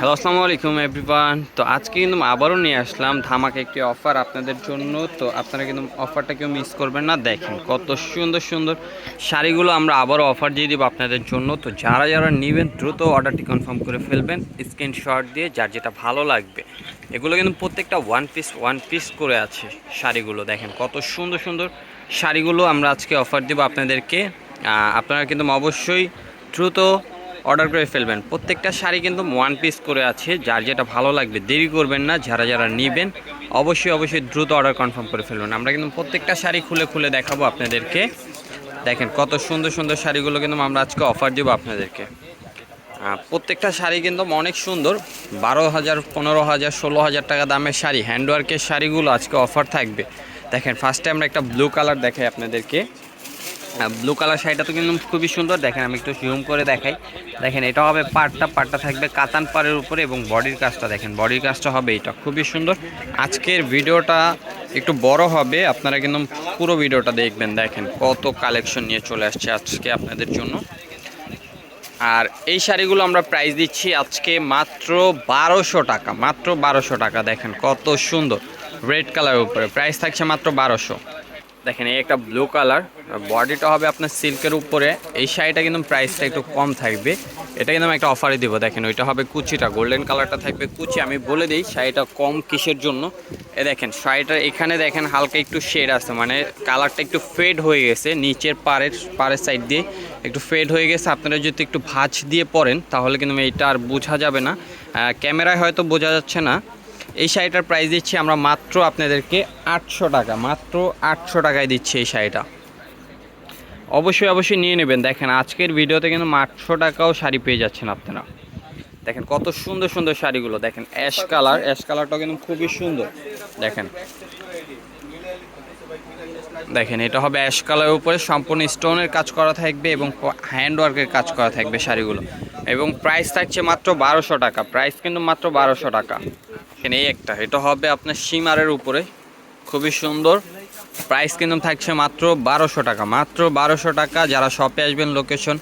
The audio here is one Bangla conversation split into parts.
হ্যালো আসসালামু আলাইকুম এভরিওয়ান তো আজকে কিন্তু আবারও নিয়ে আসলাম ধামাকে একটি অফার আপনাদের জন্য। তো আপনারা কিন্তু অফারটা কেউ মিস করবেন না। দেখেন কত সুন্দর সুন্দর শাড়িগুলো আমরা আবারও অফার দিয়ে দিব আপনাদের জন্য। তো যারা যারা নেবেন, দ্রুত অর্ডারটি কনফার্ম করে ফেলবেন। স্ক্রিনশট দিয়ে যার যেটা ভালো লাগবে। এগুলো কিন্তু প্রত্যেকটা ওয়ান পিস ওয়ান পিস করে আছে শাড়িগুলো। দেখেন কত সুন্দর সুন্দর শাড়িগুলো আমরা আজকে অফার দেবো আপনাদেরকে। আপনারা কিন্তু অবশ্যই দ্রুত অর্ডার করে ফেলবেন। প্রত্যেকটা শাড়ি কিন্তু ওয়ান পিস করে আছে। যার যেটা ভালো লাগবে, দেরি করবেন না। যারা যারা নেবেন, অবশ্যই অবশ্যই দ্রুত অর্ডার কনফার্ম করে ফেলবেন আমরা কিন্তু প্রত্যেকটা শাড়ি খুলে খুলে দেখাবো আপনাদেরকে। দেখেন কত সুন্দর সুন্দর শাড়িগুলো কিন্তু আমরা আজকে অফার দেবো আপনাদেরকে। প্রত্যেকটা শাড়ি কিন্তু অনেক সুন্দর। বারো হাজার, পনেরো হাজার, ষোলো হাজার টাকা দামের শাড়ি হ্যান্ডওয়ার্কের শাড়িগুলো আজকে অফার থাকবে। দেখেন ফার্স্টে আমরা একটা ব্লু কালার দেখাই আপনাদেরকে। ব্লু কালার শাড়িটা তো কিন্তু খুবই সুন্দর। দেখেন, আমি একটু জুম করে দেখাই। দেখেন, এটা হবে পাটটা পাটটা থাকবে কাতান পাড়ের উপরে এবং বডির কাজটা দেখেন বডির কাজটা হবে এটা। খুবই সুন্দর। আজকের ভিডিওটা একটু বড় হবে, আপনারা কিন্তু পুরো ভিডিওটা দেখবেন। দেখেন, কত কালেকশন নিয়ে চলে আসছে আজকে আপনাদের জন্য। আর এই শাড়িগুলো আমরা প্রাইস দিচ্ছি আজকে মাত্র বারোশো টাকা। মাত্র বারোশো টাকা, দেখেন, কত সুন্দর। রেড কালারের উপরে। প্রাইস থাকছে মাত্র বারোশো। দেখেন, এই একটা ব্লু কালার বডিটা হবে আপনার সিল্কের উপরে। এই শাড়িটা কিন্তু প্রাইসটা একটু কম থাকবে। এটা কিন্তু আমি একটা অফারে দিব, দেখেন, ওইটা হবে কুচিটা গোল্ডেন কালারটা থাকবে কুচি। আমি বলে দিই, শাড়িটা কম কিসের জন্য? এ দেখেন, শাড়িটা এখানে দেখেন, হালকা একটু শেড আছে মানে কালারটা একটু ফেড হয়ে গেছে, নিচের পাড়ের পাড়ের সাইড দিয়ে একটু ফেড হয়ে গেছে। আপনারা যদি একটু ভাঁজ দিয়ে পরেন, তাহলে কিন্তু এইটা আর বোঝা যাবে না। ক্যামেরায় হয়তো বোঝা যাচ্ছে না। এই শাড়িটার প্রাইস দিচ্ছি আমরা মাত্র আপনাদেরকে আটশো টাকা, মাত্র আটশো টাকায় দিচ্ছি এই শাড়িটা। অবশ্যই অবশ্যই নিয়ে নেবেন। দেখেন, আজকের ভিডিওতে কিন্তু আটশো টাকাও শাড়ি পেয়ে যাচ্ছেন আপনারা। দেখেন, কত সুন্দর সুন্দর শাড়িগুলো। দেখেন অ্যাশ কালার অ্যাশ কালারটাও কিন্তু খুবই সুন্দর। দেখেন। দেখেন, এটা হবে অ্যাশ কালারের উপরে সম্পূর্ণ স্টোনের কাজ করা থাকবে এবং হ্যান্ডওয়ার্কের কাজ করা থাকবে শাড়িগুলো। এবং প্রাইস থাকছে মাত্র বারোশো টাকা। প্রাইস কিন্তু মাত্র বারোশো টাকা। এখানে এই একটা। এটা হবে আপনার সিমারের উপরে। খুবই সুন্দর। প্রাইস কিন্তু থাকছে মাত্র বারোশো টাকা। মাত্র বারোশো টাকা। যারা শপে আসবেন লোকেশন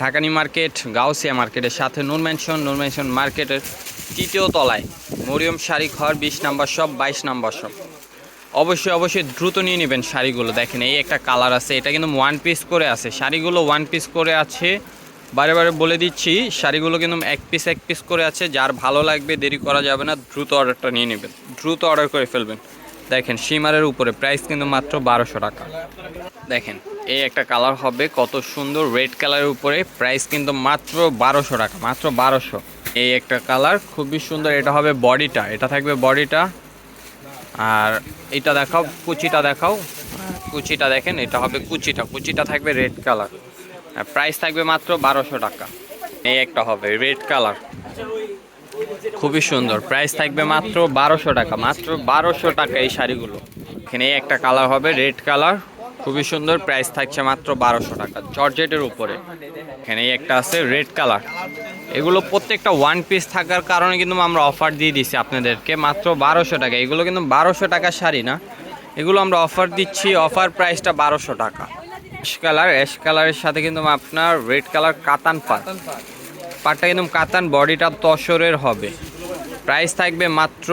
ঢাকানি মার্কেট গাউসিয়া মার্কেটের সাথে নূর ম্যানশন মার্কেটের তৃতীয় তলায়। মরিয়ম শাড়ি ঘর, বিশ নাম্বার শপ বাইশ নাম্বার শপ অবশ্যই অবশ্যই দ্রুত নিয়ে নেবেন শাড়িগুলো। দেখেন এই একটা কালার আছে। এটা কিন্তু ওয়ান পিস করে আছে। শাড়িগুলো ওয়ান পিস করে আছে বারে বারে বলে দিচ্ছি, শাড়িগুলো কিন্তু এক পিস এক পিস করে আছে, যার ভালো লাগবে দেরি করা যাবে না, দ্রুত অর্ডারটা নিয়ে নেবেন। দ্রুত অর্ডার করে ফেলবেন। দেখেন, সীমারের উপরে প্রাইস কিন্তু মাত্র বারোশো টাকা। দেখেন, এই একটা কালার হবে, কত সুন্দর রেড কালারের উপরে প্রাইস কিন্তু মাত্র বারোশো টাকা, মাত্র বারোশো। এই একটা কালার খুবই সুন্দর, এটা হবে বডিটা, এটা থাকবে বডিটা। আর এটা দেখাও, কুচিটা দেখাও। কুচিটা দেখেন, এটা হবে কুচিটা কুচিটা থাকবে রেড কালার প্রাইস থাকবে মাত্র বারোশো টাকা। এই একটা হবে রেড কালার খুবই সুন্দর প্রাইস থাকবে মাত্র বারোশো টাকা, মাত্র বারোশো টাকা এই শাড়িগুলো। এখানে একটা কালার হবে রেড কালার খুবই সুন্দর প্রাইস থাকছে মাত্র বারোশো টাকা, জর্জেটের উপরে। এখানে একটা আছে রেড কালার এগুলো প্রত্যেকটা ওয়ান পিস থাকার কারণে কিন্তু আমরা অফার দিয়ে দিছি আপনাদেরকে, মাত্র বারোশো টাকা। এগুলো কিন্তু বারোশো টাকা শাড়ি না। এগুলো আমরা অফার দিচ্ছি অফার প্রাইসটা বারোশো টাকা। অ্যাশ কালার অ্যাশ কালারের সাথে কিন্তু আপনার রেড কালার কাতান পাট পাটটা কিন্তু কাতান বডিটা তসরের হবে। প্রাইস থাকবে মাত্র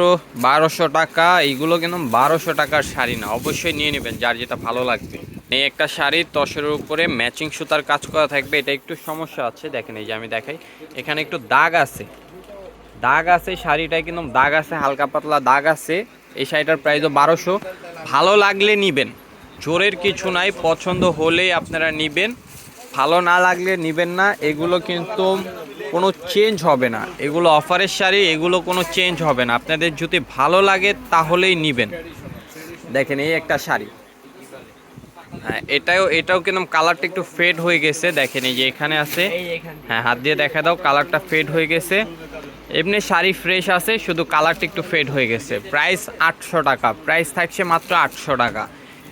বারোশো টাকা এইগুলো কিন্তু বারোশো টাকার শাড়ি না। অবশ্যই নিয়ে নেবেন যার যেটা ভালো লাগবে। এই একটা শাড়ি তসরের উপরে ম্যাচিং সুতার কাজ করা থাকবে এটা একটু সমস্যা আছে দেখেন এই যে আমি দেখাই। এখানে একটু দাগ আছে। দাগ আছে শাড়িটায় কিন্তু দাগ আছে হালকা পাতলা দাগ আছে। এই শাড়িটার প্রাইসও বারোশো। ভালো লাগলে নিবেন। জোরের কিছু নাই পছন্দ হলেই আপনারা নিবেন। ভালো না লাগলে নিবেন না এগুলো কিন্তু কোনো চেঞ্জ হবে না। এগুলো অফারের শাড়ি এগুলো কোনো চেঞ্জ হবে না। আপনাদের যদি ভালো লাগে তাহলেই নিবেন। দেখেন এই একটা শাড়ি। হ্যাঁ এটাও এটাও কিন্তু কালারটা একটু ফেড হয়ে গেছে। দেখেন এই যে এখানে আছে। হ্যাঁ হাত দিয়ে দেখা দাও কালারটা ফেড হয়ে গেছে। এমনি শাড়ি ফ্রেশ আছে শুধু কালারটা একটু ফেড হয়ে গেছে। প্রাইস আটশো টাকা প্রাইস থাকছে মাত্র আটশো টাকা।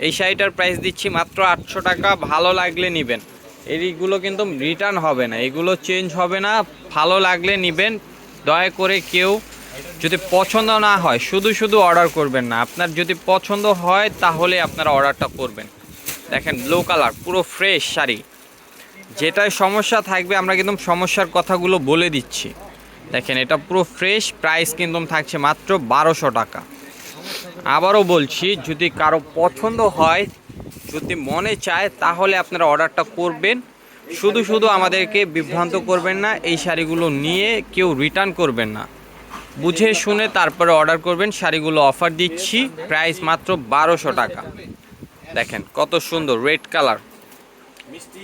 এই শাড়িটার প্রাইস দিচ্ছি মাত্র আটশো টাকা, ভালো লাগলে নেবেন। এইগুলো কিন্তু রিটার্ন হবে না, এগুলো চেঞ্জ হবে না, ভালো লাগলে নেবেন। দয়া করে কেউ যদি পছন্দ না হয়, শুধু শুধু অর্ডার করবেন না, আপনার যদি পছন্দ হয় তাহলে আপনারা অর্ডারটা করবেন। দেখেন ব্লু কালার পুরো ফ্রেশ শাড়ি। যেটায় সমস্যা থাকবে, আমরা কিন্তু সমস্যার কথাগুলো বলে দিচ্ছি। দেখেন, এটা পুরো ফ্রেশ প্রাইস কিন্তু থাকছে মাত্র বারোশো টাকা। আবারও বলছি, যদি কারও পছন্দ হয়, যদি মনে চায়, তাহলে আপনারা অর্ডারটা করবেন। শুধু শুধু আমাদেরকে বিভ্রান্ত করবেন না, এই শাড়িগুলো নিয়ে কেউ রিটার্ন করবেন না। বুঝে শুনে তারপরে অর্ডার করবেন, শাড়িগুলো অফার দিচ্ছি প্রাইস মাত্র বারোশো টাকা। দেখেন কত সুন্দর রেড কালার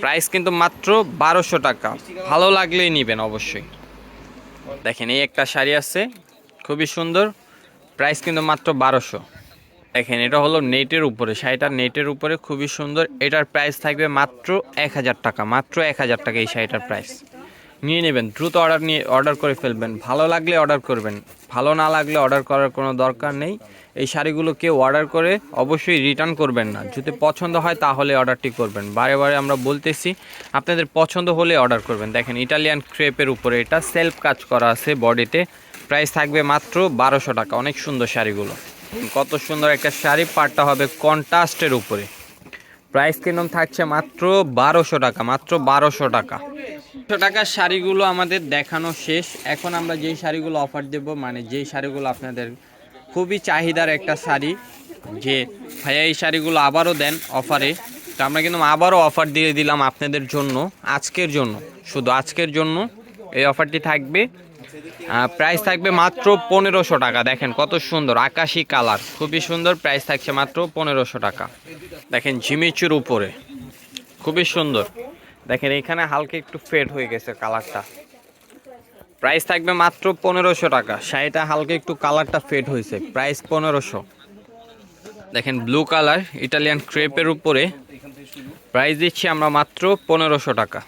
প্রাইস কিন্তু মাত্র বারোশো টাকা। ভালো লাগলেই নেবেন অবশ্যই। দেখেন এই একটা শাড়ি আছে, খুবই সুন্দর। প্রাইস কিন্তু মাত্র বারোশো। দেখেন, এটা হলো নেটের উপরে, শাড়িটার নেটের উপরে, খুবই সুন্দর। এটার প্রাইস থাকবে মাত্র এক হাজার টাকা, মাত্র এক হাজার টাকা এই শাড়িটার প্রাইস। নিয়ে নেবেন, দ্রুত অর্ডার নিয়ে, অর্ডার করে ফেলবেন। ভালো লাগলে অর্ডার করবেন, ভালো না লাগলে অর্ডার করার কোনো দরকার নেই। এই শাড়িগুলো কেউ অর্ডার করে অবশ্যই রিটার্ন করবেন না। যদি পছন্দ হয় তাহলে অর্ডারটি করবেন। বারে বারে আমরা বলতেছি, আপনাদের পছন্দ হলে অর্ডার করবেন। দেখেন, ইটালিয়ান ক্রেপের উপরে এটা সেলফ কাজ করা আছে বডিতে। প্রাইস থাকবে মাত্র বারোশো টাকা। অনেক সুন্দর শাড়িগুলো। কত সুন্দর একটা শাড়ি, পাটটা হবে কন্ট্রাস্টের উপরে। প্রাইস কীরকম থাকছে মাত্র বারোশো টাকা, মাত্র বারোশো টাকা। বারোশো টাকার শাড়িগুলো আমাদের দেখানো শেষ। এখন আমরা যেই শাড়িগুলো অফার দেব মানে যেই শাড়িগুলো আপনাদের খুবই চাহিদার একটা শাড়ি, যে ভাইয়া এই শাড়িগুলো আবারও দেন অফারে তো আমরা কিন্তু আবারও অফার দিয়ে দিলাম আপনাদের জন্য, আজকের জন্য। শুধু আজকের জন্য এই অফারটি থাকবে। প্রাইস থাকবে মাত্র পনেরোশো টাকা। দেখেন কত সুন্দর আকাশি কালার। খুবই সুন্দর প্রাইস থাকছে মাত্র পনেরোশো টাকা। দেখেন ঝিমিচুর উপরে। খুবই সুন্দর। দেখেন এখানে হালকা একটু ফেড হয়ে গেছে কালারটা। প্রাইস থাকবে মাত্র পনেরোশো টাকা। শাড়িটা হালকা একটু কালারটা ফেড হয়েছে। প্রাইস পনেরোশো। দেখেন ব্লু কালার ইটালিয়ান ক্রেপের উপরে। প্রাইস দিচ্ছি আমরা মাত্র পনেরোশো টাকা।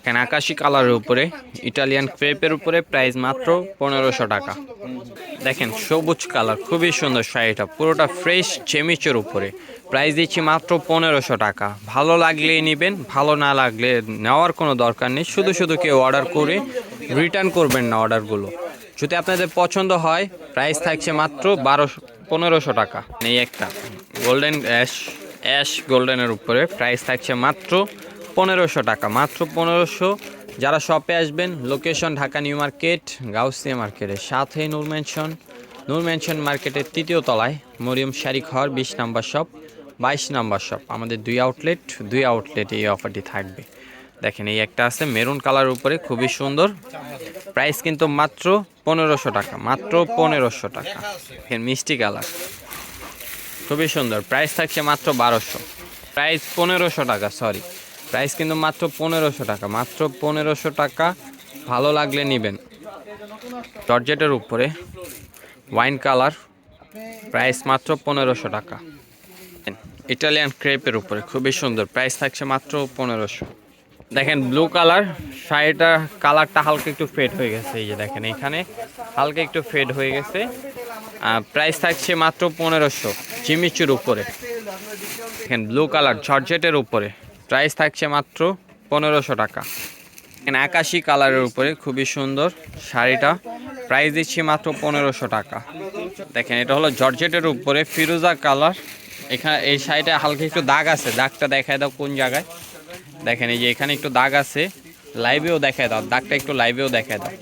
এখানে আকাশি কালারের উপরে, ইটালিয়ান ক্রেপের উপরে প্রাইস মাত্র পনেরোশো টাকা। দেখেন, সবুজ কালার, খুবই সুন্দর শাড়িটা, পুরোটা ফ্রেশ চেমিচের উপরে। প্রাইস দিচ্ছি মাত্র পনেরোশো টাকা। ভালো লাগলেই নেবেন, ভালো না লাগলে নেওয়ার কোনো দরকার নেই। শুধু শুধু কেউ অর্ডার করে রিটার্ন করবেন না অর্ডারগুলো। যদি আপনাদের পছন্দ হয়, প্রাইস থাকছে মাত্র বারোশো পনেরোশো টাকা। এই একটা, গোল্ডেন অ্যাশ অ্যাশ গোল্ডেনের উপরে প্রাইস থাকছে মাত্র পনেরোশো টাকা, মাত্র পনেরোশো। যারা শপে আসবেন location Dhaka new market, Gausia মার্কেটের সাথে নূর ম্যানশন নূর ম্যানশন মার্কেটের তৃতীয় তলায় মরিয়ম শাড়ি ঘর, বিশ নাম্বার শপ বাইশ নাম্বার শপ আমাদের দুই আউটলেট দুই আউটলেটে এই অফারটি থাকবে। দেখেন, এই একটা আছে, মেরুন কালার উপরে, খুবই সুন্দর। প্রাইস কিন্তু মাত্র পনেরোশো টাকা, মাত্র পনেরোশো টাকা। মিষ্টি কালার খুবই সুন্দর। প্রাইস থাকছে মাত্র বারোশো। প্রাইস পনেরোশো টাকা সরি প্রাইস কিন্তু মাত্র পনেরোশো টাকা। মাত্র পনেরোশো টাকা ভালো লাগলে নেবেন। জর্জেটের উপরে ওয়াইন কালার, প্রাইস মাত্র পনেরোশো টাকা। ইটালিয়ান ক্রেপের উপরে খুবই সুন্দর, প্রাইস থাকছে মাত্র পনেরোশো। দেখেন ব্লু কালার, শাড়িটা, কালারটা হালকা একটু ফেড হয়ে গেছে, এই যে দেখেন এখানে হালকা একটু ফেড হয়ে গেছে। প্রাইস থাকছে মাত্র পনেরোশো, চিমিচুর উপরে। দেখেন ব্লু কালার, জর্জেটের উপরে। প্রাইস থাকছে মাত্র পনেরোশো টাকা। এখানে আকাশি কালারের উপরে, খুবই সুন্দর শাড়িটা। প্রাইস দিচ্ছি মাত্র পনেরোশো টাকা। দেখেন, এটা হলো জর্জেটের উপরে ফিরোজা কালার। এখানে এই শাড়িটা হালকা একটু দাগ আছে, দাগটা দেখায় দাও কোন জায়গায়। দেখেন, এই যে এখানে একটু দাগ আছে, লাইভেও দেখায় দাও, দাগটা একটু লাইভেও দেখায় দাও।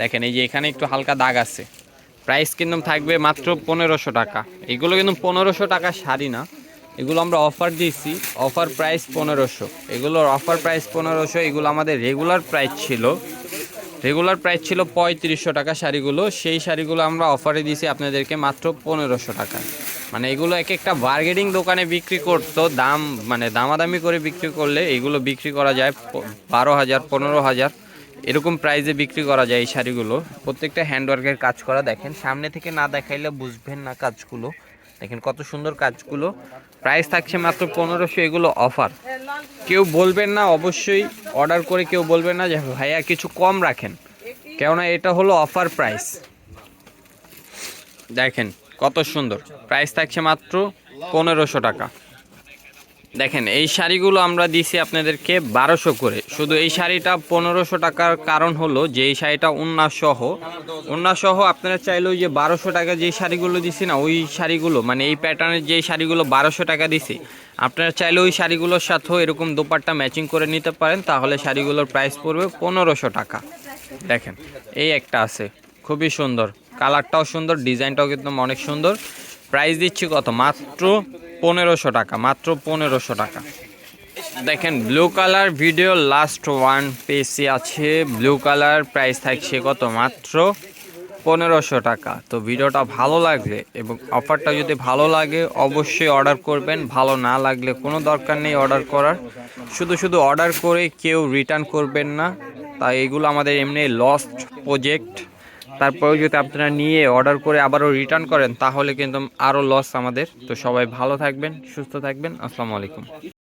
দেখেন, এই যে এখানে একটু হালকা দাগ আছে। প্রাইস কিন্তু থাকবে মাত্র পনেরোশো টাকা। এগুলো কিন্তু পনেরোশো টাকা শাড়ি না। এগুলো আমরা অফার দিয়েছি। অফার প্রাইস পনেরোশো। এগুলোর অফার প্রাইস পনেরোশো, এগুলো আমাদের রেগুলার প্রাইস ছিল। রেগুলার প্রাইস ছিল পঁয়ত্রিশশো টাকা শাড়িগুলো। সেই শাড়িগুলো আমরা অফারে দিয়েছি আপনাদেরকে মাত্র পনেরোশো টাকা। মানে এগুলো এক একটা বার্গেনিং দোকানে বিক্রি করতো। দাম মানে দামাদামি করে বিক্রি করলে এগুলো বিক্রি করা যায় বারো হাজার, পনেরো হাজার। এরকম প্রাইজে বিক্রি করা যায় এই শাড়িগুলো। প্রত্যেকটা হ্যান্ডওয়ার্কের কাজ করা দেখেন। সামনে থেকে না দেখাইলে বুঝবেন না কাজগুলো। দেখেন কত সুন্দর কাজগুলো। প্রাইস থাকছে মাত্র পনেরোশো, এগুলো অফার কেউ বলবেন না, অবশ্যই অর্ডার করে কেউ বলবেন না যে, ভাইয়া, কিছু কম রাখেন। কেননা এটা হলো অফার প্রাইস দেখেন কত সুন্দর। প্রাইস থাকছে মাত্র পনেরোশো টাকা। দেখেন, এই শাড়িগুলো আমরা দিছি আপনাদেরকে বারোশো করে। শুধু এই শাড়িটা পনেরোশো টাকার কারণ হলো যে এই শাড়িটা উন্নাসহ। উন্নাসহ আপনারা চাইলে ওই যে বারোশো টাকা যে শাড়িগুলো দিছি না, ওই শাড়িগুলো মানে এই প্যাটার্নের যে শাড়িগুলো বারোশো টাকা দিছি, আপনারা চাইলে ওই শাড়িগুলোর সাথেও এরকম দোপাট্টা ম্যাচিং করে নিতে পারেন, তাহলে শাড়িগুলোর প্রাইস পড়বে পনেরোশো টাকা। দেখেন, এই একটা আছে, খুবই সুন্দর। কালারটাও সুন্দর ডিজাইনটাও কিন্তু অনেক সুন্দর। প্রাইস দিচ্ছি কত? মাত্র পনেরোশো টাকা, মাত্র পনেরোশো টাকা। দেখেন blue colour video last one piece আছে। ব্লু কালার প্রাইস থাকছে কত? মাত্র পনেরোশো টাকা। তো ভিডিওটা ভালো লাগলে এবং অফারটা যদি ভালো লাগে, অবশ্যই অর্ডার করবেন। ভালো না লাগলে কোনো দরকার নেই অর্ডার করার। শুধু শুধু অর্ডার করে কেউ রিটার্ন করবেন না। তাই এগুলো আমাদের এমনি লস্ট প্রজেক্ট তারপরেও যদি আপনারা নিয়ে অর্ডার করে আবারও রিটার্ন করেন, তাহলে কিন্তু আরও লস আমাদের। তো সবাই ভালো থাকবেন, সুস্থ থাকবেন। আসসালামু আলাইকুম।